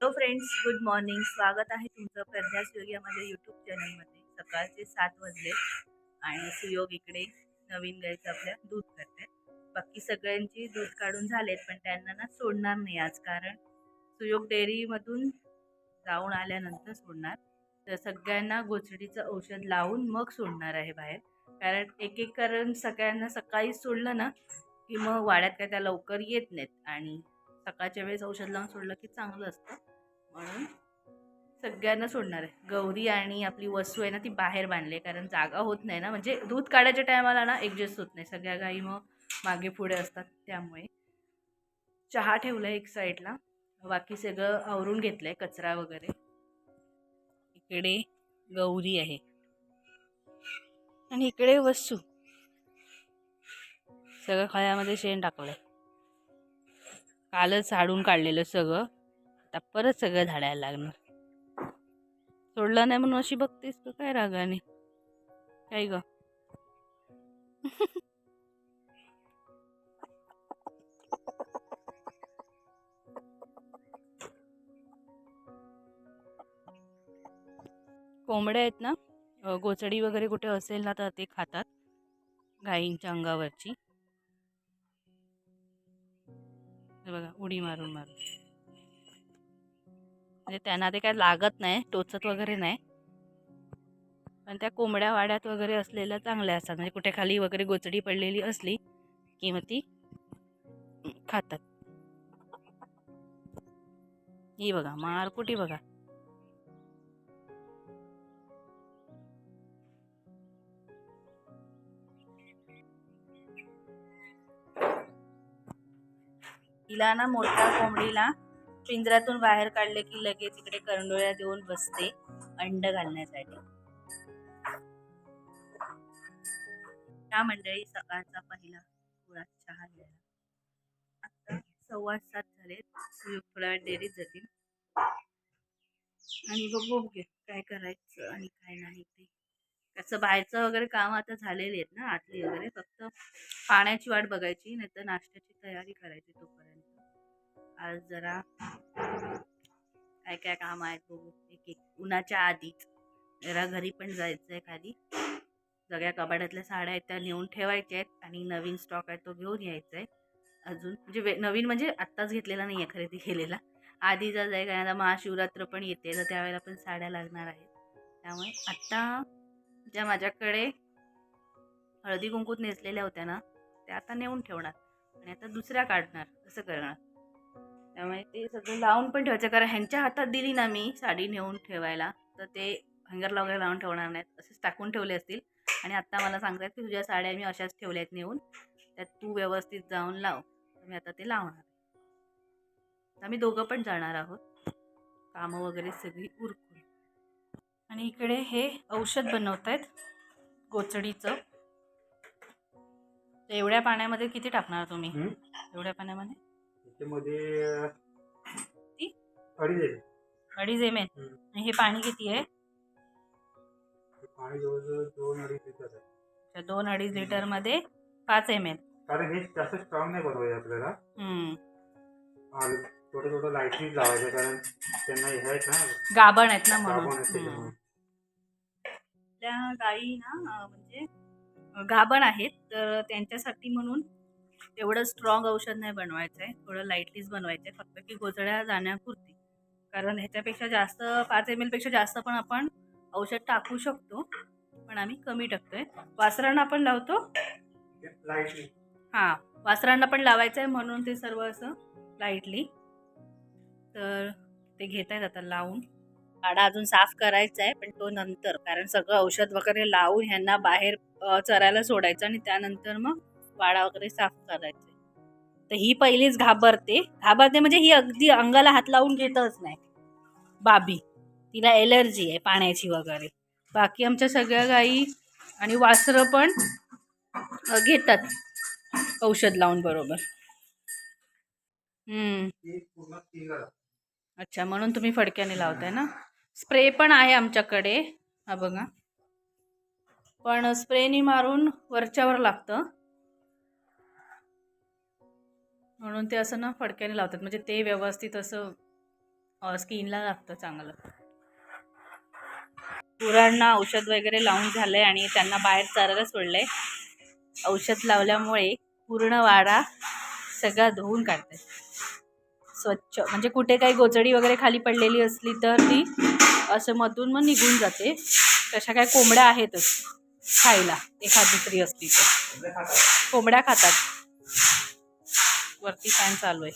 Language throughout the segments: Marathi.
Hello friends good morning. स्वागत आहे तुमचं प्रज्ञा सुयोग या माझ्या यूट्यूब चॅनलमध्ये. सकाळचे सात वाजले आणि सुयोग इकडे नवीन गायचं आपल्या दूध करते बाकी सगळ्यांची दूध काढून झालेत पण त्यांना ना सोडणार नाही आज कारण सुयोग डेअरीमधून जाऊन आल्यानंतर सोडणार. तर सगळ्यांना गोचडीचं औषध लावून मग सोडणार आहे बाहेर. कारण एक एक कारण सगळ्यांना सकाळी सोडलं ना की मग वाड्यात काय त्या लवकर येत नाहीत. आणि सकाळच्या वेळेस औषध लावून सोडलं की चांगलं असतं. म्हणून सगळ्यांना सोडणार आहे. गौरी आणि आपली वस्तू आहे ना ती बाहेर बांधली कारण जागा होत नाही ना. म्हणजे दूध काढायच्या टायमाला ना ॲडजस्ट होत नाही. सगळ्या गाई मग मागे पुढे असतात. त्यामुळे चहा ठेवला एक साईडला. बाकी सगळं आवरून घेतलं आहे कचरा वगैरे. इकडे गौरी आहे. आणि इकडे वस्तू सगळं खळ्यामध्ये शेण टाकलं आहे कालच झाडून काढलेलं सगळं. आता परत सगळं झाडायला लागणार. सोडलं नाही म्हणून अशी बघतेस तू काय रागाने? काय ग? कोंबड्या आहेत ना? गोचडी वगैरे कुठे असेल ना तर ते खातात. गाईंच्या अंगावरची. हे बघा उडी मारून मारून. म्हणजे त्यांना ते काय लागत नाही टोचत वगैरे नाही. पण त्या कोंबड्या वाड्यात वगैरे असलेल्या चांगल्या असतात. म्हणजे कुठे खाली वगैरे गोचडी पडलेली असली की मग ती खातात. ही बघा मारकुटी बघा. तिला ना मोठ्या कोंबडीला पिंजऱ्यातून बाहेर काढले की लगेच इकडे करंडोळ्या देऊन बसते अंड घालण्यासाठी. त्या मंडळी सकाळचा पहिला थोडा चहा घ्यायला. आता सव्वा सात झाले सुयोग थोड्या वेळ जातील. आणि बघू घे काय करायचं आणि काय नाही ते. त्याचं बाहेरचं वगैरे काम आता झालेले आहेत ना आतली वगैरे. फक्त पाण्याची वाट बघायची नाही तर नाश्त्याची तयारी करायची तोपर्यंत. आज जरा काय काय काम आहेत बघू. एक एक उन्हाच्या आधीच. जरा घरी पण जायचं आहे खाली. सगळ्या कपाटातल्या साड्या आहेत त्या नेऊन ठेवायच्या आहेत आणि नवीन स्टॉक आहे तो घेऊन यायचा आहे अजून म्हणजे वे नवीन म्हणजे आत्ताच घेतलेला नाही आहे खरेदी केलेला. आधीचा जाय कारण आता महाशिवरात्र पण येते तर त्यावेळेला पण साड्या लागणार आहेत. त्यामुळे आत्ता ज्या माझ्याकडे हळदी कुंकूत नेसलेल्या होत्या ना त्या आता नेऊन ठेवणार आणि आता दुसऱ्या काढणार. असं करणार. त्यामुळे ते सगळं लावून पण ठेवायचं. कारण ह्यांच्या हातात दिली ना मी साडी नेऊन ठेवायला तर ते हँगरला वगैरे लावून ठेवणार नाहीत. असेच टाकून ठेवले असतील. आणि आत्ता मला सांगतात की तुझ्या साड्या मी अशाच ठेवल्या आहेत नेऊन. त्यात तू व्यवस्थित जाऊन लाव. मी आता ते लावणार आम्ही दोघं पण जाणार आहोत. कामं वगैरे सगळी उरकून. आणि इकडे हे औषध बनवत आहेत गोचडीचं. तर एवढ्या पाण्यामध्ये किती टाकणार तुम्ही? एवढ्या पाण्यामध्ये? त्याच्यामध्ये अं, ती? अडीच आहे. अडीच एम एल हं. आणि हे पाणी किती आहे? पाणी जवळजवळ दोन अडीच लिटर आहे. दोन अडीच लिटरमध्ये पाच एम एल कारण हे जास्त स्ट्रॉंग नाही बनवायचे आपल्याला. थोडं थोडं लावायचं कारण त्यांना हे आहेत ना गाभण आहेत ना म्हणून. हम्म. त्या गायी ना अं, म्हणजे गाभण आहेत तर त्यांच्यासाठी म्हणून एवढं स्ट्रॉंग औषध नाही बनवायचं आहे थोडं लाईटलीच बनवायचं आहे फक्त की गोचड्या जाण्यापुरती. कारण ह्याच्यापेक्षा जास्त पाच एम एलपेक्षा जास्त पण आपण औषध टाकू शकतो. पण आम्ही कमी टाकतोय. वासरांना आपण लावतो. हां. वासरांना पण लावायचं आहे म्हणून ते सर्व असं लाईटली तर ते घेत आहेत आता लावून. गाडा अजून साफ करायचा आहे पण तो नंतर. कारण सगळं औषध वगैरे लावून ह्यांना बाहेर चरायला सोडायचं आणि त्यानंतर मग वाडा वगैरे साफ करायचे. तर ही पहिलीच घाबरते. घाबरते म्हणजे ही अगदी अंगाला हात लावून घेतच नाही. बाबी तिला एलर्जी आहे पाण्याची वगैरे. बाकी आमच्या सगळ्या गाई आणि वासरं पण घेतात. औषध लावून बरोबर. हम्म. अच्छा म्हणून तुम्ही फडक्याने लावताय ना? स्प्रे पण आहे आमच्याकडे. हा बघा. पण स्प्रेनी मारून वरच्यावर लागतं. म्हणून ते असं ना फडक्याने लावतात. म्हणजे ते व्यवस्थित असं स्किनला लागतं चांगलं. गुरांना औषध वगैरे लावून झालंय आणि त्यांना बाहेर चरायला सोडलंय. औषध लावल्यामुळे पूर्ण वाडा सगळा धुवून काढते स्वच्छ म्हणजे कुठे काही गोचडी वगैरे खाली पडलेली असली तर ती असं मधून मग निघून जाते. तशा काय कोंबड्या आहेतच खायला एखाद दुसरी असली तर. कोंबड्या खातात. वरती फॅन चालू आहे.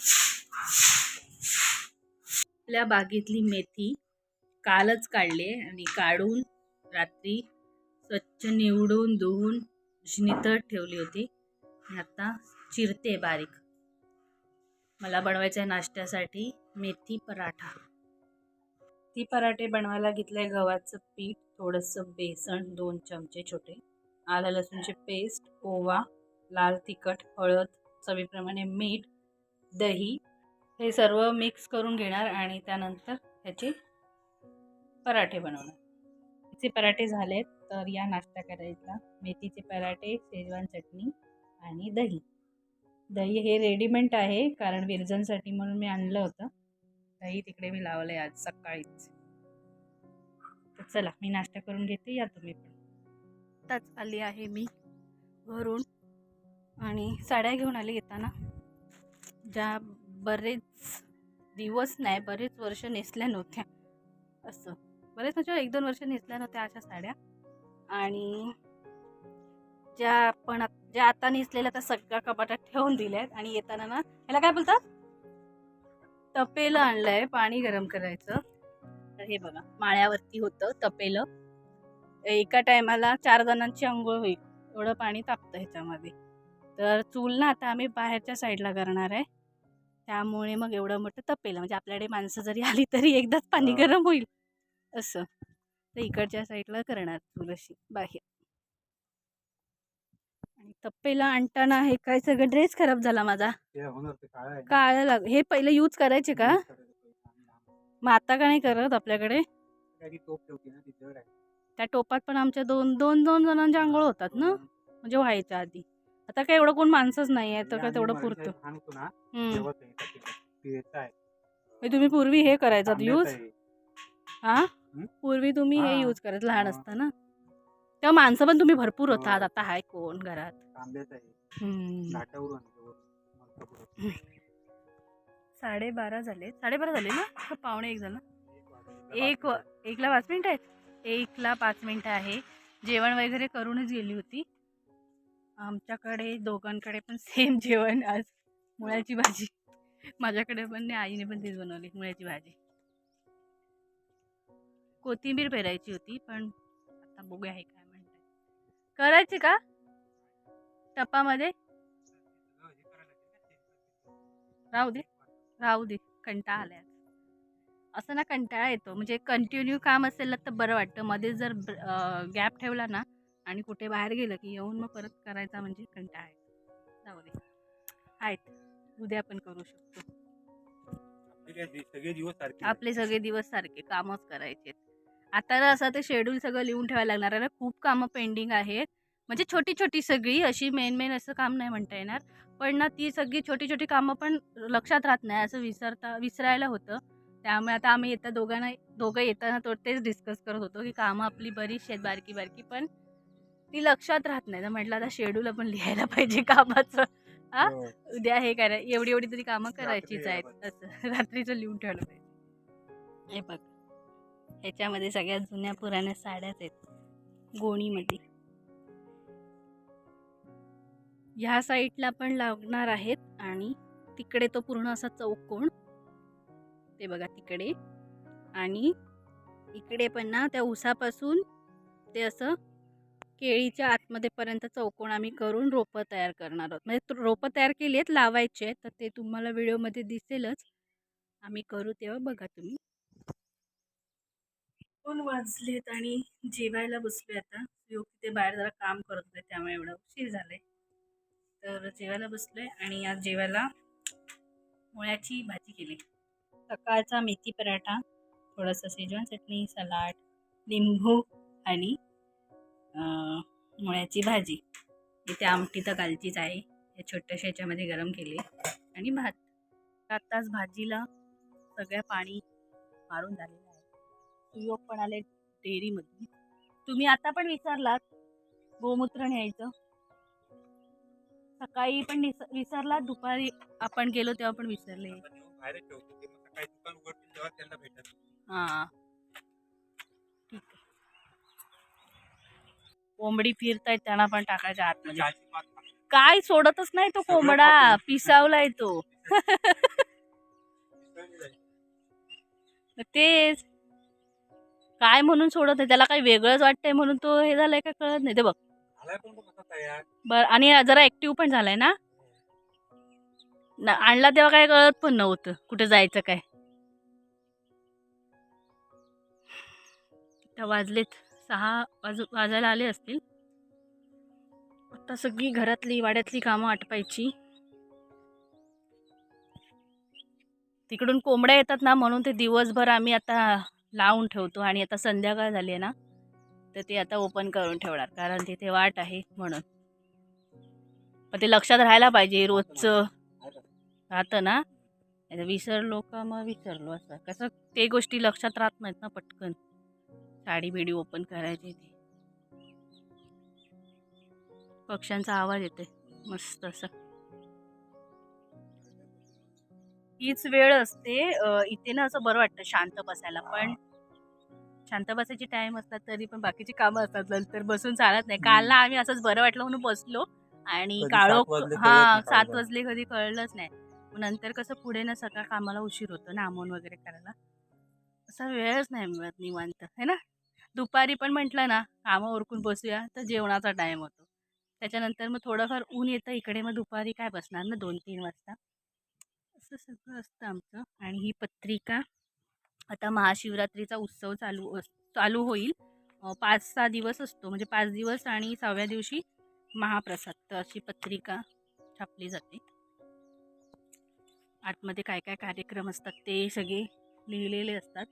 आपल्या बागेतली मेथी कालच काढली आहे आणि काढून रात्री स्वच्छ निवडून धुवून अशी नितळ ठेवली होती. आता चिरते बारीक. मला बनवायचं आहे नाश्त्यासाठी मेथी पराठा. ती पराठे बनवायला घेतलंय गव्हाचं पीठ थोडंसं बेसन दोन चमचे छोटे आलं लसूणची पेस्ट ओवा लाल तिखट हळद चवीप्रमाणे मीठ दही हे सर्व मिक्स करून घेणार आणि त्यानंतर ह्याचे पराठे बनवणार. मेथीचे पराठे झालेत तर या नाश्ता करायचा. मेथीचे पराठे शेजवान चटणी आणि दही. दही हे रेडीमेड आहे कारण विरजनसाठी म्हणून मी आणलं होतं. दही तिकडे मी लावलं आहे आज सकाळीच. तर चला मी नाश्ता करून घेते या तुम्ही पण. आताच आली आहे मी घरून. आणि साड्या घेऊन आले येताना. ज्या बरेच दिवस नाही बरेच वर्ष नेसल्या नव्हत्या. असं. बरेच म्हणजे एक दोन वर्ष नेसल्या नव्हत्या अशा साड्या. आणि ज्या आपण ज्या आता नेसलेल्या त्या सगळ्या कपाटात ठेवून दिल्या आहेत आणि येताना ना ह्याला काय बोलतात? तपेलं आणलंय पाणी गरम करायचं. तर हे बघा माळ्यावरती होतं तपेलं. एका टायमाला चार जणांची आंघोळ होईल. एवढं पाणी तापतं ह्याच्यामध्ये. तर चूल ना आता आम्ही बाहेरच्या साईडला करणार आहे. त्यामुळे मग एवढं मोठं तपेलं. म्हणजे आपल्याकडे माणसं जरी आली तरी एकदाच पाणी. गरम होईल. असं. तर इकडच्या साईडला करणार चूल अशी बाहेर. आणि तप्पेला आणताना हे काय सगळं ड्रेस खराब झाला माझा. काळं लाग हे पहिले यूज करायचे का? मग आता का नाही करत आपल्याकडे? त्या टोपात पण आमच्या दोन दोन दोन जणांच्या आंघोळ होतात ना? म्हणजे व्हायच्या आधी. आता काय एवढं कोण माणसंच नाही आहे तर काय तेवढं पुरतं हम्म. म्हणजे तुम्ही पूर्वी हे करायचात यूज. हा? पूर्वी तुम्ही हे हा. यूज करत लहान हा. असताना तेव्हा माणसं पण तुम्ही भरपूर हो. होतात आता हाय कोण घरात हम्म. साडेबारा झाले साडेबारा झाले ना का पावणे एक झालं एक व- एकला पाच मिनिटं आहेत एकला पाच मिनिटं आहे जेवण वगैरे करूनच गेली होती आमच्याकडे दोघांकडे पण सेम जेवण आज मुळ्याची भाजी. माझ्याकडे पण नाही आईने पण तीच बनवली मुळ्याची भाजी. कोथिंबीर पेरायची होती पण आता बघूया हे काय म्हणतात. करायची का? टप्पामध्ये राहू दे राहू दे. कंटाळा आलाय असं ना कंटाळा येतो. म्हणजे कंटिन्यू काम असेल ना तर बरं वाटतं. मध्ये जर गॅप ठेवला ना आणि कुठे बाहेर गेलं की येऊन मग परत करायचा म्हणजे कंटाळा येतो. जाऊ दे. आहेत. उद्या पण करू शकतो. आपले सगळे दिवस सारखे आपले सगळे दिवस सारखे कामच करायचे आता ना असं ते शेड्यूल सगळं लिहून ठेवायला लागणार आहे ना. खूप कामं पेंडिंग आहेत. म्हणजे छोटी छोटी सगळी अशी मेन मेन असं काम नाही म्हणता येणार. पण ना ती सगळी छोटी छोटी कामं पण लक्षात राहत नाही. असं विसरता विसरायला होतं. त्यामुळे आता आम्ही येता दोघांना दोघं येताना तो तेच डिस्कस करत होतो की कामं आपली बरीच आहेत बारकी बारकी. पण ती लक्षात राहत नाही. तर म्हटलं आता शेड्यूल आपण लिहायला पाहिजे कामाचं. हा? हो. उद्या हे करा एवढी एवढी तरी कामं करायचीच आहेत. असं. रात्रीचं लिहून ठेवलं पाहिजे. हे बघ. ह्याच्यामध्ये सगळ्यात जुन्या पुराण्या साड्याच आहेत. गोणीमध्ये. ह्या साईडला पण लागणार आहेत आणि तिकडे तो पूर्ण असा चौकोन ते बघा तिकडे. आणि इकडे पण ना त्या उसापासून ते असं केळीच्या आतमध्ये पर्यंत चौकोन आम्ही करून रोपं तयार करणार आहोत. म्हणजे रोपं तयार केली आहेत लावायचे आहेत तर ते तुम्हाला व्हिडिओमध्ये दिसेलच. आम्ही करू तेव्हा बघा तुम्ही. दोन वाजलेत आणि जेवायला बसलोय आता. योग ते बाहेर जरा काम करत होते त्यामुळे एवढा उशीर झालाय. तर जेवायला बसलोय आणि आज जेवायला मुळ्याची भाजी केली. सकाळचा मेथी पराठा थोडंसं शेजवान चटणी सलाड लिंबू आणि मुळ्याची भाजी. इथे आमटी तर कालचीच आहे. हे छोट्याशा याच्यामध्ये गरम केली आणि भात. आत्ताच भाजीला सगळ्या पाणी मारून झालेला आहे. सुयोग पण आले डेअरीमध्ये तुम्ही आता पण विसरलात. गोमूत्र न्यायचं. सकाळी पण विस- विसरलात. दुपारी आपण गेलो तेव्हा पण विसरले. आपण कोंबडी फिरतायत त्यांना पण टाकायच्या आतमध्ये. काय सोडतच नाही तो कोंबडा. पिसावलाय तो. तेच. काय म्हणून सोडत नाही? त्याला काही वेगळंच वाटतंय म्हणून तो हे झालाय का कळत नाही? ते बघ. बर आणि जरा ऍक्टिव्ह पण झालाय ना? ना- आणला तेव्हा काय कळत पण नव्हतं. कुठे जायचं काय? वाजलेत. सहा वाजू वाजायला आले असतील. आता सगळी घरातली वाड्यातली कामं आटपायची. तिकडून कोंबड्या येतात ना म्हणून ते दिवसभर आम्ही आता लावून ठेवतो. आणि आता संध्याकाळ झाली आहे ना तर ते आता ओपन करून ठेवणार कारण तिथे वाट आहे म्हणून. पण ते लक्षात राहायला पाहिजे रोजचं राहतं ना. विसरलो का मग विसरलो असं. कसं ते गोष्टी लक्षात राहत नाहीत ना पटकन. साडी बिडी ओपन करायची ते पक्ष्यांचा आवाज येते मस्त असं. हीच वेळ असते इथे ना असं बरं वाटतं शांत बसायला पण शांत बसायची टाइम असतात तरी पण बाकीची कामं असतात नंतर बसून चालत नाही. काल ना आम्ही असंच बरं वाटलं म्हणून बसलो आणि कळत हा सात. वाजले कधी कळलंच नाही. नंतर कसं पुढे ना सगळं कामाला उशीर होतो ना आमोन वगैरे करायला. असा वेळच नाही मिळत निवांत है ना? दुपारी पण म्हटलं ना कामं ओरकून बसूया तर जेवणाचा टाईम होतो. त्याच्यानंतर मग थोडंफार ऊन येतं इकडे मग दुपारी काय बसणार ना दोन तीन वाजता? असं सगळं असतं आमचं. आणि ही पत्रिका आता महाशिवरात्रीचा उत्सव चालू अस- चालू होईल. पाच सहा दिवस असतो. म्हणजे पाच दिवस आणि सहाव्या दिवशी महाप्रसाद. तर अशी पत्रिका छापली जाते. आतमध्ये काय काय कार्यक्रम असतात ते सगळे लिहिलेले असतात.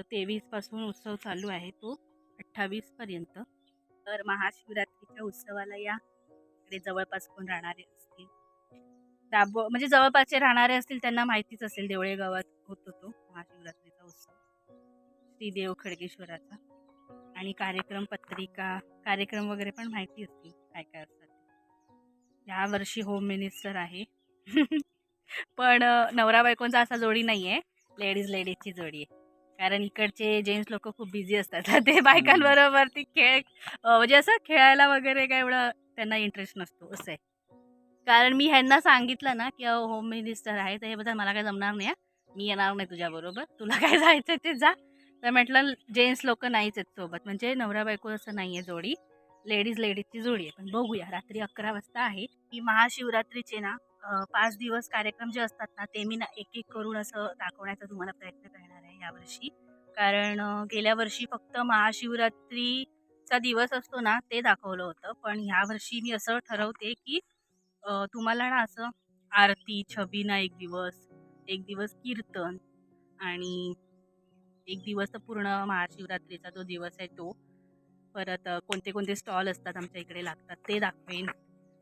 तेवीसपासून उत्सव चालू आहे तो अठ्ठावीसपर्यंत तर महाशिवरात्रीच्या उत्सवाला या इकडे जवळपास कोण राहणारे असतील? दाब म्हणजे जवळपासचे राहणारे असतील त्यांना माहितीच असेल देवळे गावात होतो तो महाशिवरात्रीचा उत्सव. श्रीदेव खडगेश्वराचा. आणि कार्यक्रम पत्रिका कार्यक्रम वगैरे पण माहिती असतील काय काय असतात ते. यावर्षी होम मिनिस्टर आहे. पण नवरा बायकोंचा असा जोडी नाही आहे लेडीज लेडीजची जोडी आहे. कारण इकडचे जेंट्स लोक खूप बिझी असतात. तर ते बायकांबरोबर ती खेळ म्हणजे असं खेळायला वगैरे काय एवढं त्यांना इंटरेस्ट नसतो असं आहे. कारण मी ह्यांना सांगितलं ना की होम मिनिस्टर आहे तर हे बद्दल मला काय जमणार नाही. मी येणार नाही तुझ्याबरोबर तुला काय जायचं ते जा. तर म्हटलं जेंट्स लोक नाहीच आहेत सोबत. म्हणजे नवरा बायको असं नाही आहे जोडी. लेडीज लेडीजची जोडी आहे. पण बघूया रात्री अकरा वाजता आहे. की महाशिवरात्रीचे ना पाच दिवस कार्यक्रम जे असतात ना ते मी ना एक एक करून असं दाखवण्याचा तुम्हाला प्रयत्न करणार आहे यावर्षी. कारण गेल्या वर्षी फक्त महाशिवरात्रीचा दिवस असतो ना ते दाखवलं होतं. पण ह्यावर्षी मी असं ठरवते की तुम्हाला ना असं आरती छबिना एक दिवस एक दिवस कीर्तन आणि एक दिवस पूर्ण महाशिवरात्रीचा जो दिवस आहे तो. परत कोणते कोणते स्टॉल असतात आमच्या इकडे लागतात ते दाखवेन.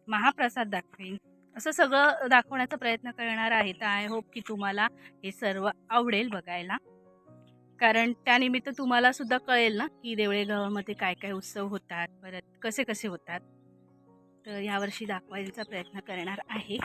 महाप्रसाद दाखवेन. असं सगळं दाखवण्याचा प्रयत्न करणार आहे. तर आय होप की तुम्हाला हे सर्व आवडेल बघायला. कारण त्यानिमित्त तुम्हाला सुद्धा कळेल ना की देवळे गावामध्ये काय काय उत्सव होतात परत कसे कसे होतात. तर यावर्षी दाखवायचा प्रयत्न करणार आहे.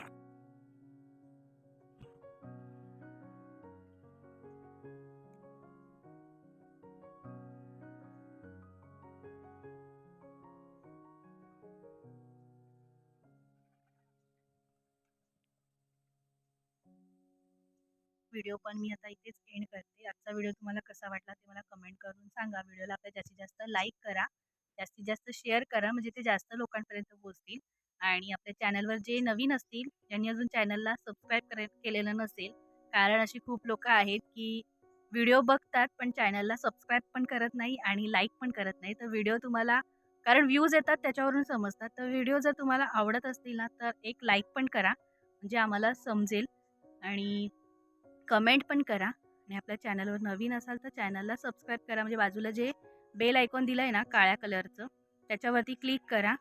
व्हिडिओ पण मी आता इथेच एंड करते. आजचा व्हिडिओ तुम्हाला कसा वाटला ते मला कमेंट करून सांगा. व्हिडिओला आपल्या जास्तीत जास्त लाईक करा. जास्तीत जास्त शेअर करा. म्हणजे ते जास्त लोकांपर्यंत पोहोचतील. आणि आपल्या चॅनलवर जे नवीन असतील ज्यांनी अजून चॅनलला सबस्क्राईब करे केलेलं नसेल कारण अशी खूप लोकं आहेत की व्हिडिओ बघतात पण चॅनलला सबस्क्राईब पण करत नाही आणि लाईक पण करत नाही. तर व्हिडिओ तुम्हाला कारण व्ह्यूज येतात त्याच्यावरून समजतात. तर व्हिडिओ जर तुम्हाला आवडत असतील ना तर एक लाईक पण करा. म्हणजे आम्हाला समजेल. आणि कमेंट पण करा आणि आपल्या चॅनलवर नवीन असाल तर चॅनलला सबस्क्राईब करा. म्हणजे बाजूला जे बेल आयकॉन दिलं आहे ना काळ्या कलरचं त्याच्यावरती क्लिक करा.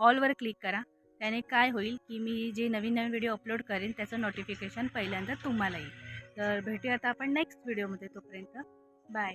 ऑलवर क्लिक करा. त्याने काय होईल की मी जे नवीन नवीन व्हिडिओ अपलोड करेन त्याचं नोटिफिकेशन पहिल्यांदा तुम्हाला येईल. तर भेटूया आता आपण नेक्स्ट व्हिडिओमध्ये तोपर्यंत. बाय.